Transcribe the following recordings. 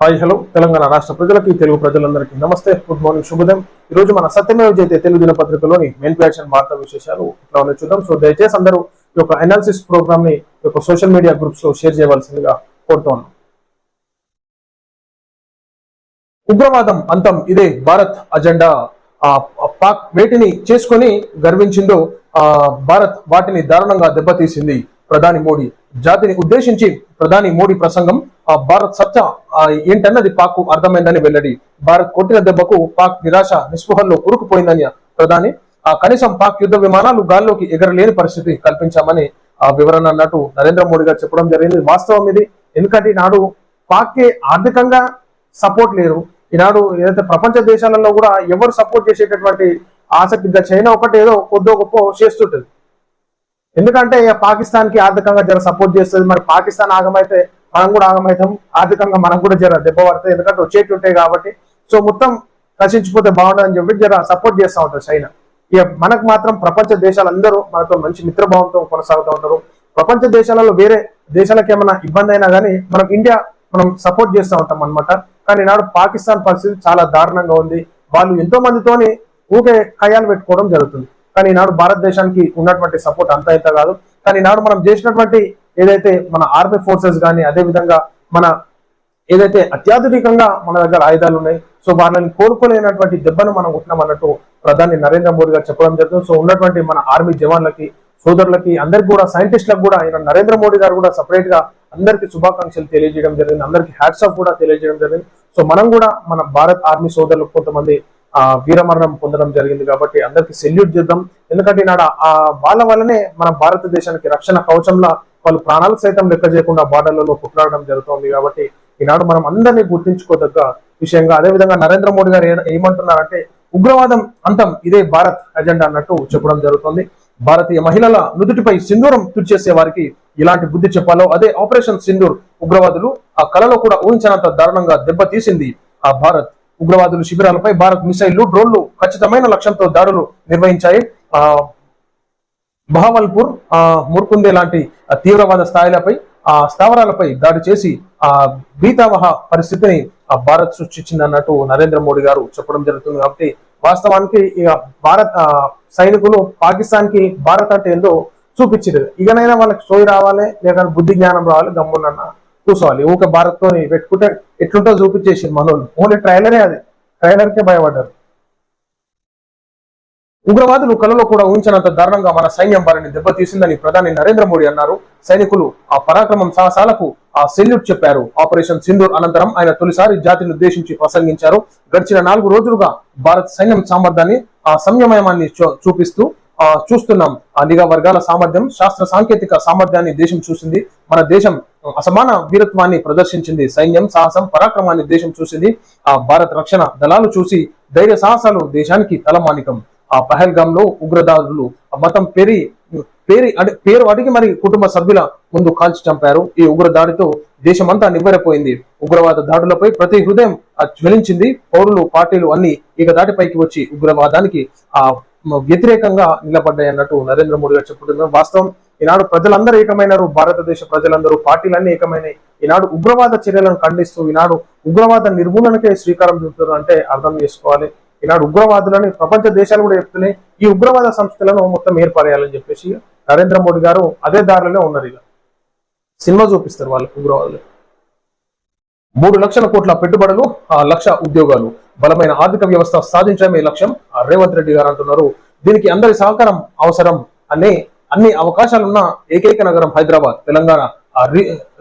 Hi hello. Telangana రాష్ట్ర ప్రజలకి తెలుగు ప్రజలందరికీ నమస్తే. గుడ్ మార్నింగ్ శుభోదయం. ఈ రోజు మన సత్యమేవ జైతే తెలుగు దినపత్రికలోని మెయిన్ ప్యాషన్ వార్తా విశేషాలు ఇట్లా ఉన్నాయి చూద్దాం. సో దయచేసి అందరూ ఈ యొక్క అనాలిసిస్ ప్రోగ్రామ్ని యొక్క సోషల్ మీడియా గ్రూప్స్లో షేర్ చేయవలసిందిగా కోరుతా ఉన్నాం. ఉగ్రవాదం అంతం ఇదే భారత్ అజెండా ఆ పాక్ వేటిని చేసుకొని గర్వించిందో ఆ భారత్ వాటిని దారుణంగా దెబ్బతీసింది ప్రధాని మోడీ. జాతిని ఉద్దేశించి ప్రధాని మోడీ ప్రసంగం భారత్ సత్య ఏంటన్నది పాక్ అర్థమైందని వెల్లడి. భారత్ కొట్టిన దెబ్బకు పాక్ నిరాశ నిస్పృహల్లో కూరుకుపోయిందని ప్రధాని. ఆ కనీసం పాక్ యుద్ధ విమానాలు గాల్లోకి ఎగరలేని పరిస్థితి కల్పించామని ఆ వివరణ అన్నట్టు నరేంద్ర మోడీ గారు చెప్పడం జరిగింది. వాస్తవం ఇది. ఎందుకంటే నాడు పాక్కి ఆర్థికంగా సపోర్ట్ లేరు. ఈనాడు ఏదైతే ప్రపంచ దేశాలలో కూడా ఎవరు సపోర్ట్ చేసేటటువంటి ఆసక్తిగా చైనా ఒకటి ఏదో కొద్దో గొప్ప చేస్తుంటది. ఎందుకంటే పాకిస్తాన్కి ఆర్థికంగా జర సపోర్ట్ చేస్తుంది. మరి పాకిస్తాన్ ఆగమైతే మనం కూడా ఆగమవుతాం ఆర్థికంగా మనం కూడా జర దెబ్బ పడుతుంది ఎందుకంటే వచ్చేటి ఉంటాయి కాబట్టి. సో మొత్తం నశించిపోతే బాగుండదని చెప్పి జర సపోర్ట్ చేస్తూ ఉంటారు చైనా ఇక మనకు మాత్రం ప్రపంచ దేశాలందరూ మనతో మంచి మిత్రభావంతో కొనసాగుతూ ఉంటారు. ప్రపంచ దేశాలలో వేరే దేశాలకు ఏమైనా ఇబ్బంది అయినా కానీ మనం ఇండియా మనం సపోర్ట్ చేస్తూ ఉంటాం అనమాట కానీ నాడు పాకిస్తాన్ పరిస్థితి చాలా దారుణంగా ఉంది. వాళ్ళు ఎంతో మందితోని ఊకే కయ్యాలు పెట్టుకోవడం జరుగుతుంది. కానీ ఈనాడు భారతదేశానికి ఉన్నటువంటి సపోర్ట్ అంత ఇంత కాదు. కానీ ఈనాడు మనం చేసినటువంటి ఏదైతే మన ఆర్మీ ఫోర్సెస్ కానీ అదే విధంగా మన ఏదైతే అత్యాధునికంగా మన దగ్గర ఆయుధాలు ఉన్నాయి సో వాళ్ళని కోరుకోలేనటువంటి దెబ్బను మనం ఉంటున్నాం అన్నట్టు ప్రధాని నరేంద్ర మోడీ గారు చెప్పడం జరుగుతుంది. సో ఉన్నటువంటి మన ఆర్మీ జవాన్లకి సోదరులకి అందరికి కూడా సైంటిస్టులకు కూడా ఆయన నరేంద్ర మోడీ గారు కూడా సపరేట్గా అందరికి శుభాకాంక్షలు తెలియజేయడం జరిగింది. అందరికి హ్యాట్స్ ఆఫ్ కూడా తెలియజేయడం జరిగింది. సో మనం కూడా మన భారత్ ఆర్మీ సోదరులకు కొంతమంది ఆ వీరమరణం పొందడం జరిగింది కాబట్టి అందరికి సెల్యూట్ చేద్దాం. ఎందుకంటే నాడ ఆ వాళ్ళ వల్లనే మన భారతదేశానికి రక్షణ కవచంలా వాళ్ళు ప్రాణాలకు సైతం లెక్క చేయకుండా బార్డర్లలో కొట్లాడడం జరుగుతోంది కాబట్టి ఈనాడు మనం అందరినీ గుర్తించుకోదగ్గ విషయంగా అదే విధంగా నరేంద్ర మోడీ గారు ఏమంటున్నారంటే ఉగ్రవాదం అంతం ఇదే భారత్ అజెండా అన్నట్టు చెప్పడం జరుగుతుంది. భారతీయ మహిళల నుదుటిపై సింధూరం తుడిచేసే వారికి ఇలాంటి బుద్ధి చెప్పాలో అదే ఆపరేషన్ సింధూర్ ఉగ్రవాదులు ఆ కళలో కూడా ఊహించినంత దారుణంగా దెబ్బతీసింది. ఆ భారత్ ఉగ్రవాదులు శిబిరాలపై భారత్ మిసైళ్ళు డ్రోన్లు ఖచ్చితమైన లక్ష్యంతో దాడులు నిర్వహించాయి. ఆ బహమల్పూర్ ఆ ముర్కుందే లాంటి తీవ్రవాద స్థాయిలపై ఆ స్థావరాలపై దాడి చేసి ఆ భీతావహ పరిస్థితిని ఆ భారత్ సృష్టించింది అన్నట్టు నరేంద్ర మోడీ గారు చెప్పడం జరుగుతుంది కాబట్టి వాస్తవానికి ఇక భారత్ ఆ, సైనికులు పాకిస్తాన్కి భారత్ అంటే ఏందో చూపించారు ఇకనైనా వాళ్ళకి సోయి రావాలి లేక బుద్ధి జ్ఞానం రావాలి గమ్మునన్న చూసుకోవాలి ఊక భారత్ తోని పెట్టుకుంటే ఎట్లుంటో చూపించేసి మనోళ్ళు. ఓన్లీ ట్రైలరే అది. ట్రైలర్ కే భయపడ్డారు. ఉగ్రవాదులు కలలో కూడా ఊహించినంత దారుణంగా మన సైన్యం వారిని దెబ్బతీసిందని ప్రధాని నరేంద్ర మోడీ అన్నారు. సైనికులు ఆ పరాక్రమం సాహసాలకు ఆ సెల్యూట్ చెప్పారు. ఆపరేషన్ సింధూర్ అనంతరం ఆయన తొలిసారి జాతిని ఉద్దేశించి ప్రసంగించారు. గడిచిన నాలుగు రోజులుగా భారత్ సైన్యం సామర్థ్యాన్ని ఆ సంయమయమాన్ని చూ- చూపిస్తూ ఆ చూస్తున్నాం. ఆ నిఘా వర్గాల సామర్థ్యం శాస్త్ర సాంకేతిక సామర్థ్యాన్ని దేశం చూసింది. మన దేశం అసమాన వీరత్వాన్ని ప్రదర్శించింది. సైన్యం సాహసం పరాక్రమాన్ని దేశం చూసింది. ఆ భారత రక్షణ దళాలు చూసి ధైర్య సాహసాలు దేశానికి తలమానికం. ఆ పహల్గామ్లో మతం పేరి పేరు అంటే పేరు అడిగి మరి కుటుంబ సభ్యుల ముందు కాల్చి చంపారు. ఈ ఉగ్ర దాడితో దేశమంతా నివ్వెరపోయింది. ఉగ్రవాద దాడులపై ప్రతి హృదయం జ్వలించింది. పౌరులు పార్టీలు అన్ని ఇక దాటిపైకి వచ్చి ఉగ్రవాదానికి ఆ వ్యతిరేకంగా నిలబడ్డాయి అన్నట్టు నరేంద్ర మోడీ గారు చెప్పుతున్నారు వాస్తవం ఈనాడు ప్రజలందరూ ఏకమైనారు. భారతదేశ ప్రజలందరూ పార్టీలన్నీ ఏకమైనాయి. ఈనాడు ఉగ్రవాద చర్యలను ఖండిస్తూ ఈనాడు ఉగ్రవాద నిర్మూలనకే శ్రీకారం చుడుతున్నారు అంటే అర్థం చేసుకోవాలి. ఈనాడు ఉగ్రవాదులని ప్రపంచ దేశాలు కూడా చెప్తున్నాయి. ఈ ఉగ్రవాద సంస్థలను మొత్తం ఏర్పడేయాలని చెప్పేసి నరేంద్ర మోడీ గారు అదే దారిలోనే ఉన్నారు ఇక. సినిమా చూపిస్తారు వాళ్ళు ఉగ్రవాదులు. మూడు లక్షల కోట్ల పెట్టుబడులు ఆ లక్ష ఉద్యోగాలు. బలమైన ఆర్థిక వ్యవస్థ సాధించడమే లక్ష్యం రేవంత్ రెడ్డి గారు అంటున్నారు. దీనికి అందరి సహకారం అవసరం అనే అన్ని అవకాశాలున్న ఏకైక నగరం హైదరాబాద్ తెలంగాణ. ఆ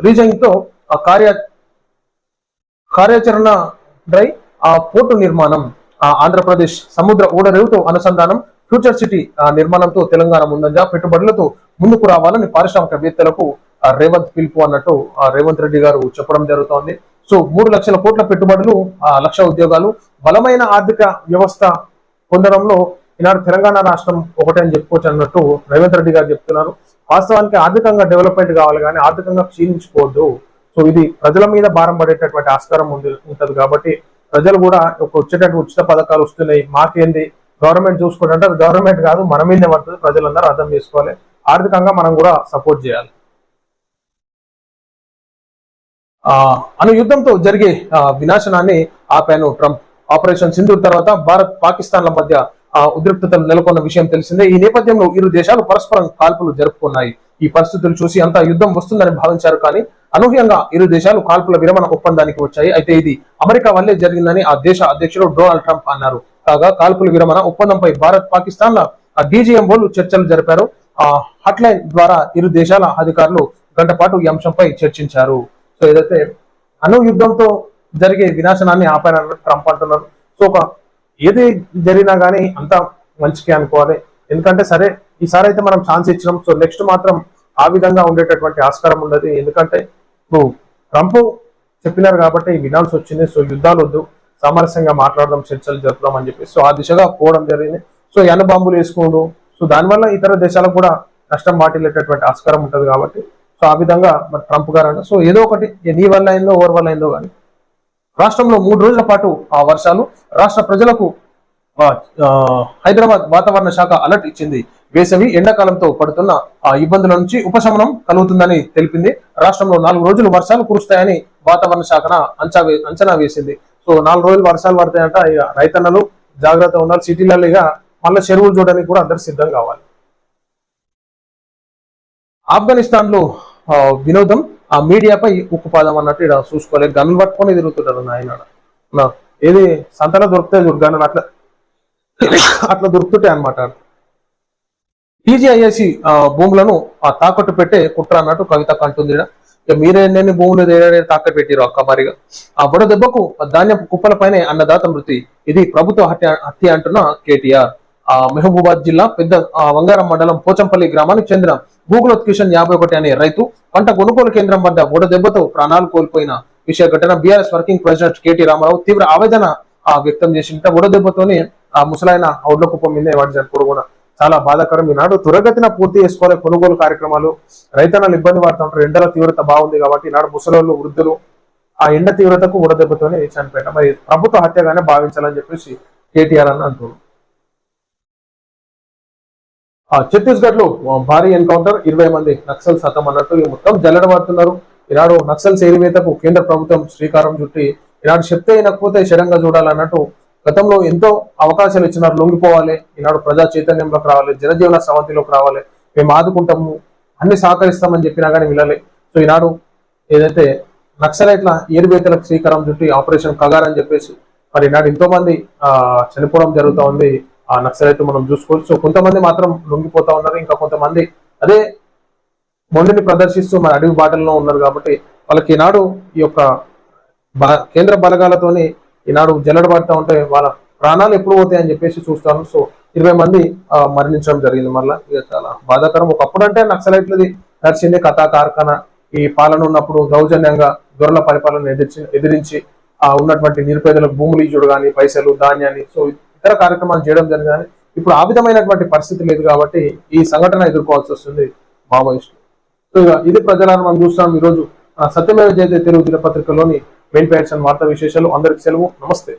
రీజన్తో ఆ కార్య కార్యాచరణ డ్రై ఆ పోర్టు నిర్మాణం. ఆంధ్రప్రదేశ్ సముద్ర ఊడరేవుతో అనుసంధానం ఫ్యూచర్ సిటీ నిర్మాణంతో తెలంగాణ ముందంజ పెట్టుబడులతో ముందుకు రావాలని పారిశ్రామికవేత్తలకు రేవంత్ పిలుపు అన్నట్టు ఆ రేవంత్ రెడ్డి గారు చెప్పడం జరుగుతోంది. సో మూడు లక్షల కోట్ల పెట్టుబడులు ఆ లక్ష ఉద్యోగాలు బలమైన ఆర్థిక వ్యవస్థ పొందడంలో ఈనాడు తెలంగాణ రాష్ట్రం ఒకటే అని చెప్పుకోవచ్చు అన్నట్టు రేవంత్ రెడ్డి గారు చెప్తున్నారు. వాస్తవానికి ఆర్థికంగా డెవలప్మెంట్ కావాలి కానీ ఆర్థికంగా క్షీణించిపోవద్దు. సో ఇది ప్రజల మీద భారం పడేటటువంటి ఆస్కారం ఉంది కాబట్టి ప్రజలు కూడా ఒక ఉచిత పథకాలు వస్తున్నాయి. మాకేంది? గవర్నమెంట్ చూసుకుంటే అది గవర్నమెంట్ కాదు మన మీదే పడుతుంది. ప్రజలందరూ అర్థం చేసుకోవాలి. ఆర్థికంగా మనం కూడా సపోర్ట్ చేయాలి. ఆ, అను యుద్ధంతో జరిగే వినాశనాన్ని ఆపాను ట్రంప్. ఆపరేషన్ సింధూర్ తర్వాత భారత్ పాకిస్తాన్ల మధ్య ఉద్రిక్తతలు నెలకొన్న విషయం తెలిసిందే. ఈ నేపథ్యంలో ఇరు దేశాలు పరస్పరం కాల్పులు జరుపుకున్నాయి. ఈ పరిస్థితులు చూసి అంతా యుద్ధం వస్తుందని భావించారు కానీ అనూహ్యంగా ఇరు దేశాలు కాల్పుల విరమణ ఒప్పందానికి వచ్చాయి. అయితే ఇది అమెరికా వల్లే జరిగిందని ఆ దేశ అధ్యక్షుడు డొనాల్డ్ ట్రంప్ అన్నారు. కాగా కాల్పుల విరమణ ఒప్పందంపై భారత్ పాకిస్తాన్ల డీజీఎంఓలు చర్చలు జరిపారు. ఆ హట్లైన్ ద్వారా ఇరు దేశాల అధికారులు గంట పాటు ఈ అంశంపై చర్చించారు. సో ఏదైతే అణు యుద్ధంతో జరిగే వినాశనాన్ని ఆపారని ట్రంప్ అంటున్నారు. సో ఒక ఏది జరిగినా గానీ అంతా మంచికే అనుకోవాలి. ఎందుకంటే సరే ఈసారి అయితే మనం ఛాన్స్ ఇచ్చినాం. సో నెక్స్ట్ మాత్రం ఆ విధంగా ఉండేటటువంటి ఆస్కారం ఉండదు ఎందుకంటే ఇప్పుడు ట్రంప్ చెప్పినారు కాబట్టి వినాల్సి వచ్చింది. సో యుద్ధాలు వద్దు సామరస్యంగా మాట్లాడదాం చర్చలు జరుపుదాం అని చెప్పి సో ఆ దిశగా పోవడం జరిగింది. సో ఎన్న బాంబులు వేసుకోడు. సో దానివల్ల ఇతర దేశాలకు కూడా నష్టం వాటిల్లేటటువంటి ఆస్కారం ఉంటుంది కాబట్టి. సో ఆ విధంగా మరి ట్రంప్ గారు అన్నారు. సో ఏదో ఒకటి ఏ నీ వల్ల అయిందో ఓవర్ వల్ల అయిందో కానీ రాష్ట్రంలో మూడు రోజుల పాటు ఆ వర్షాలు రాష్ట్ర ప్రజలకు హైదరాబాద్ వాతావరణ శాఖ అలర్ట్ ఇచ్చింది. వేసవి ఎండాకాలంతో పడుతున్న ఆ ఇబ్బందుల నుంచి ఉపశమనం కలుగుతుందని తెలిపింది. రాష్ట్రంలో నాలుగు రోజులు వర్షాలు కురుస్తాయని వాతావరణ శాఖ అంచా వే- అంచనా వేసింది. సో నాలుగు రోజులు వర్షాలు పడతాయంట ఇక రైతన్నలు జాగ్రత్త ఉండాలి. సిటీలలో ఇక మళ్ళీ చెరువులు చూడడానికి కూడా అందరు సిద్ధం కావాలి. ఆఫ్ఘనిస్తాన్లో వినోదం ఆ మీడియాపై ఉక్కుపాదం అన్నట్టు ఇక్కడ చూసుకోలేదు గన్నులు పట్టుకొని తిరుగుతుంటారు నాయన ఏది సంతలో దొరుకుతాయి చూడు గన్నులు అట్లా అట్లా దొరుకుతుంటాయి అనమాట టీజీఐఎస్సి భూములను ఆ తాకట్టు పెట్టే కుట్ర అన్నట్టు కవిత కంటుంది ఇక మీరే భూములు తాకట్టు పెట్టిరు అక్క మరిగా. ఆ బుడ దెబ్బకు ధాన్యపు కుప్పలపైనే అన్నదాత మృతి. ఇది ప్రభుత్వ హత్య హత్య అంటున్న కేటీఆర్. ఆ మెహబూబాద్ జిల్లా పెద్ద వంగారం మండలం పోచంపల్లి గ్రామానికి చెందిన గూగుల్ కిషన్ యాభై ఒకటి అనే రైతు పంట కొనుగోలు కేంద్రం వద్ద బుడ దెబ్బతో ప్రాణాలు కోల్పోయిన విషయ ఘటన BRS working president K T Rama Rao తీవ్ర ఆవేదన ఆ, వ్యక్తం చేసింట. బుడ దెబ్బతోనే ఆ ముసలాయన ఔడ్ల కుప్పం మీద వాడి చనిపోవడం కూడా. చాలా బాధాకరం. ఈనాడు త్వరగతిన పూర్తి చేసుకోవాలి. కొనుగోలు కార్యక్రమాలు రైతన్నలు ఇబ్బంది పడుతుంటారు. ఎండల తీవ్రత బాగుంది కాబట్టి ఈనాడు ముసలోళ్ళు వృద్ధులు ఆ ఎండ తీవ్రతకు ఉడదెబ్బతోనే చనిపోయారు. మరి ప్రభుత్వ హత్యగానే భావించాలని చెప్పేసి కేటీఆర్ అని అంటున్నారు. ఛత్తీస్గఢ్లో భారీ ఎన్కౌంటర్ ఇరవై మంది నక్సల్ సతం అన్నట్టు ఈ మొత్తం జల్లడబడుతున్నారు ఈనాడు నక్సల్ చేరివేతకు కేంద్ర ప్రభుత్వం శ్రీకారం చుట్టి ఈనాడు చెప్తే వినకపోతే శరంగా చూడాలన్నట్టు గతంలో ఎంతో అవకాశాలు ఇచ్చినారు లొంగిపోవాలి. ఈనాడు ప్రజా చైతన్యంలోకి రావాలి జనజీవన సవంతిలోకి రావాలి. మేము ఆదుకుంటాము అన్ని సహకరిస్తామని చెప్పినా కానీ వినాలి సో ఈనాడు ఏదైతే నక్సలైట్ల ఏరుబేతలకు శ్రీకారం చుట్టి ఆపరేషన్ కగార్ అని చెప్పేసి మరి ఈనాడు ఎంతో మంది చనిపోవడం జరుగుతూ ఉంది. ఆ నక్సలైట్ మనం చూసుకోవచ్చు సో కొంతమంది మాత్రం లొంగిపోతా ఉన్నారు. ఇంకా కొంతమంది అదే మొండిని ప్రదర్శిస్తూ మన అడవి బాటల్లో ఉన్నారు కాబట్టి వాళ్ళకి ఈనాడు ఈ యొక్క కేంద్ర బలగాలతోని ఈనాడు జల్లడబడతా ఉంటే వాళ్ళ ప్రాణాలు ఎప్పుడు పోతాయని చెప్పేసి చూస్తాను. సో ఇరవై మంది మరణించడం జరిగింది మరలా ఇక చాలా బాధాకరం. ఒకప్పుడు అంటే నక్సలైట్లది నడిచింది కథా కార్ఖానా. ఈ పాలన ఉన్నప్పుడు దౌర్జన్యంగా దొరల పరిపాలన ఎదిరించి ఎదిరించి ఆ ఉన్నటువంటి నిరుపేదలకు భూములు ఇచ్చుడు కానీ పైసలు ధాన్యాన్ని సో ఇతర కార్యక్రమాలు చేయడం జరిగింది ఇప్పుడు ఆ విధమైనటువంటి పరిస్థితి లేదు కాబట్టి ఈ సంఘటన ఎదుర్కోవాల్సి వస్తుంది మావోయిస్టులు. సో ఇక ఇది ప్రజలను మనం చూస్తాం. ఈరోజు ఆ, సత్యమేవ జయతే తెలుగు దినపత్రికలోని మెయిన్ పేర్స్ వార్తా విశేషాలు అందరికి సెలవు. నమస్తే.